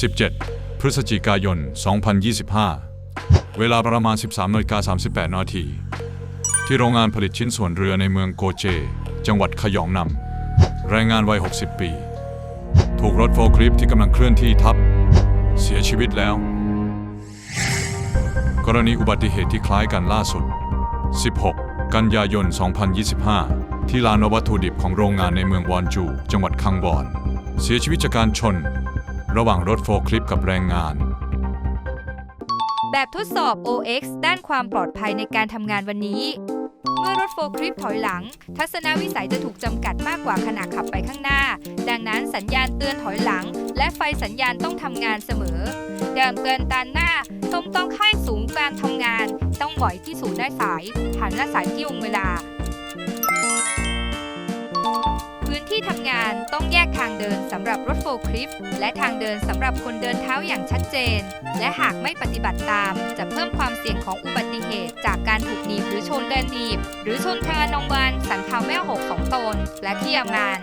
17 พฤศจิกายน 2025 เวลาประมาณ 13นาฬิกา38 นาที ที่โรงงานผลิตชิ้นส่วนเรือในเมืองโกเจ จังหวัดขยองนำแรงงานวัย 60 ปี ถูกรถโฟล์คลิฟที่กำลังเคลื่อนที่ทับ เสียชีวิตแล้ว กรณีอุบัติเหตุที่คล้ายกันล่าสุด 16 กันยายน 2025 ที่ลานวัตถุดิบของโรงงานในเมืองวอนจู จังหวัดคังวอน เสียชีวิตจากการชน ระหว่างรถโฟล์คลิฟต์กับแรงงาน แบบทดสอบ OX ด้านความปลอดภัยในการทำงานวันนี้ เมื่อรถโฟล์คลิฟต์ถอยหลัง ทัศนวิสัยจะถูกจำกัดมากกว่าขณะขับไปข้างหน้า ดังนั้นสัญญาณเตือนถอยหลัง และไฟสัญญาณต้องทำงานเสมอเดิมเตือนตานหน้าต้องต้องค่ายสูงการทำงาน ต้องบ่อยที่สูงได้สายหันและสายที่วงเวลา ต้องแยกทางเดินสำหรับรถโฟล์คลิฟต์และทางเดินสำหรับคนเดินเท้าอย่างชัดเจน และหากไม่ปฏิบัติตาม จะเพิ่มความเสี่ยงของอุบัติเหตุ จากการถูกหนีบหรือชนแดนหนีบ หรือชนทางอนองวานสันเทาแม่หกสองตน และที่ยามาน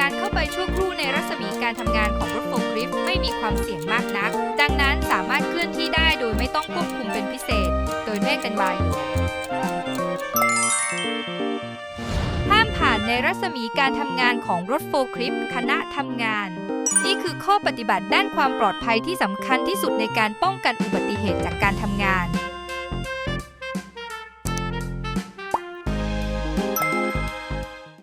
การเข้าไปชั่วครู่ในรัศมีการทำงานของรถโฟล์คลิฟต์ไม่มีความเสี่ยงมากนัก ดังนั้นสามารถเคลื่อนที่ได้โดยไม่ต้องควบคุมเป็นพิเศษ โดยไม่เป็นว ในรัศมีการทำงานของรถโฟล์คลิปคณะทำงาน นี่คือข้อปฏิบัติด้านความปลอดภัยที่สำคัญที่สุดในการป้องกันอุบัติเหตุจากการทำงาน